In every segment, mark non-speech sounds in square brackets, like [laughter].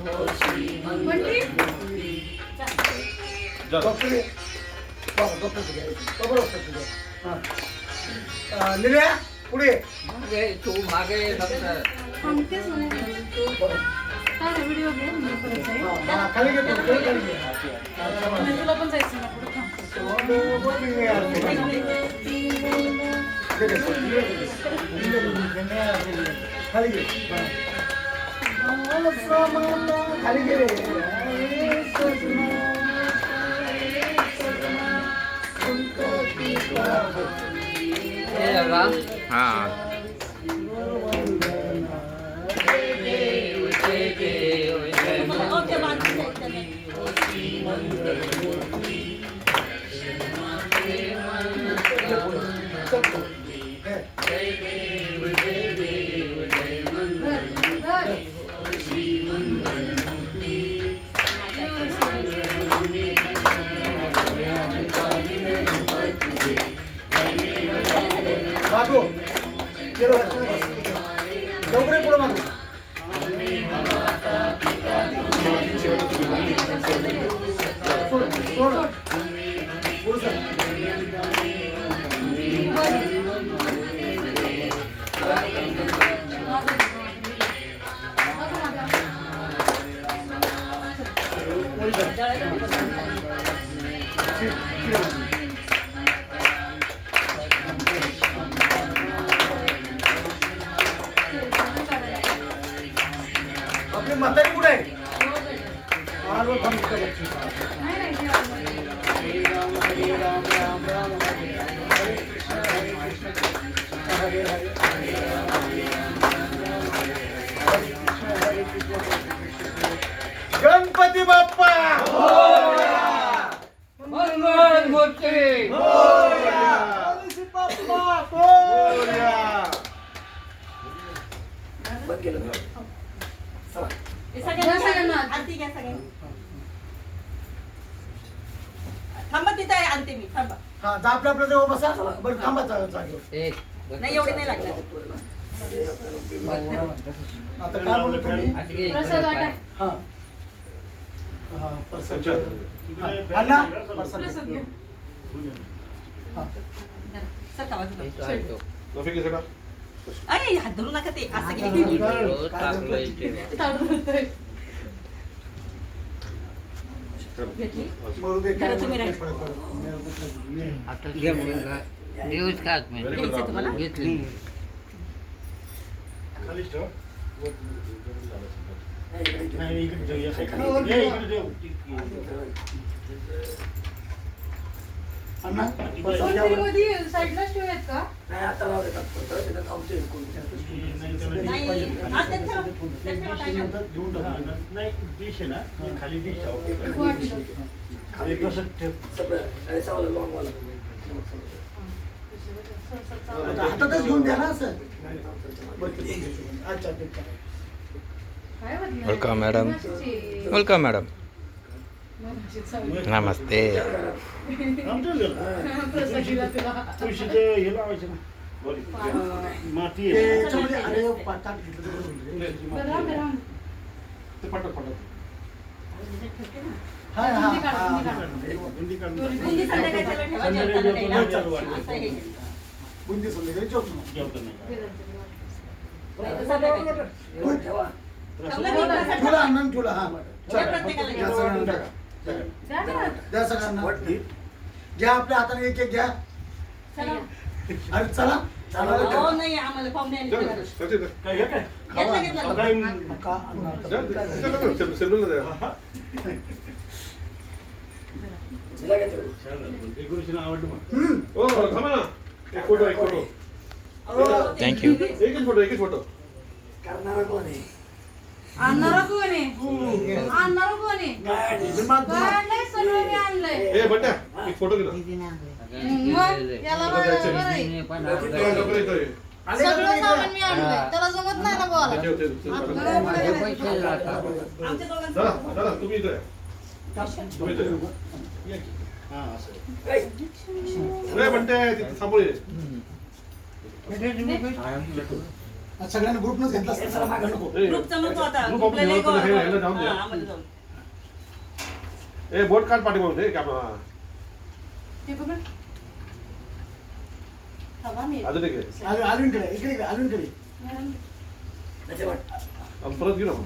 परत पुढे तू मागे खाली घे खाली तुला पण जायचं ना पुढे खाली घे खाली घे रे हे बघा हा आपली म्हातारी कुठे आहे? घ्या. आणते घ्या सगळ्यांनी थांबा तिथे आहे आणते मी थांबा हा जा आपल्या आपल्या जवळ बसा बरं थांबा जा- जागेवर एक नाही एवढे नाही लागणार आता काय बोलत तुम्ही. प्रसाद वाटा. हा हा, प्रसाद. हा, अण्णा प्रसाद. प्रसाद घे. हा. सरका बाजूला. इथं आहे तो. अरे हात धरू नका ते. असं होतोय. घेतली? जरा तुम्ही नाही राहा. फरक पडत. आता घे मुलगा. देऊच का आत मध्ये? घ्यायचं तुम्हाला? घेतली. मध्ये साईडलाच ठेवूयात का? नाही हा, त्यांनी ठेवा. नाही. आता हातातच घेऊन द्या ना असं. अच्छा वेलकम मॅडम मगाशीची चव. नमस्ते. माती बुंदी हा, हा. संध्याकाळी ठेवा, हे. जेवतो तुला अण्णा तुला हा द्या सगळ्यांना घ्या आपल्या एक एक अरे चला फ़ोटो एक फ़ोटो। करना आणणारा कोण आहे? आणणारा कोण आहे? निर्माता. काढलंय सगळं मी आणलंय. ए बट्ट्या एक फोटो घे ना मग याला बरं बरं आहे. लवकर, लवकर येतो. हे. सगळं सामान? मी आणलंय. त्याला जमत नाही ना बोला तुम्ही इथं. तुम्ही इथं. हा, असं. ए, सगळ्यांना ग्रुपनच घेतला असता. चला मागं नको. ए, ग्रुपचा नको आता ग्रुप ग्रुपला आपल्या लय जवळ हे- ह्याला जाऊन हा, द्या. आम्हाला जाऊन. ए बोट काढ पाठीमागून हे बघ थांबा मी अजून एक घे. अरविंद- अरविंदकडे इकडे इकडे, परत घेऊ ना मग.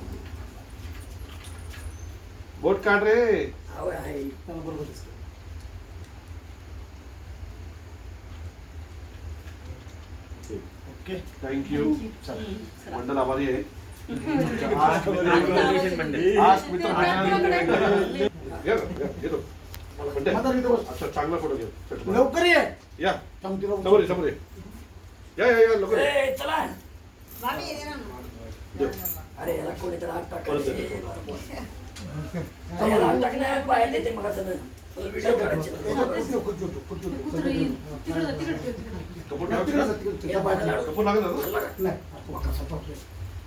बोट काढ रे त्याला बरोबर दिसतं. ओके थँक्यू चला. मंडळ आभारी आहे आज मित्र. अच्छा चांगला फोटो घे. लवकर ये या समोर ये, समोर ये. या या लवकर. दे. अरे याला. [laughs] याला आग टाकण्यात बाहेर देते मग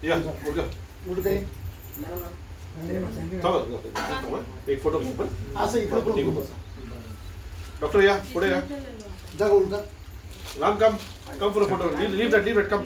या एक फोटो असं इकडे डॉक्टर या पुढे या जा उलटा Ram come come for photo leave leave that leave that come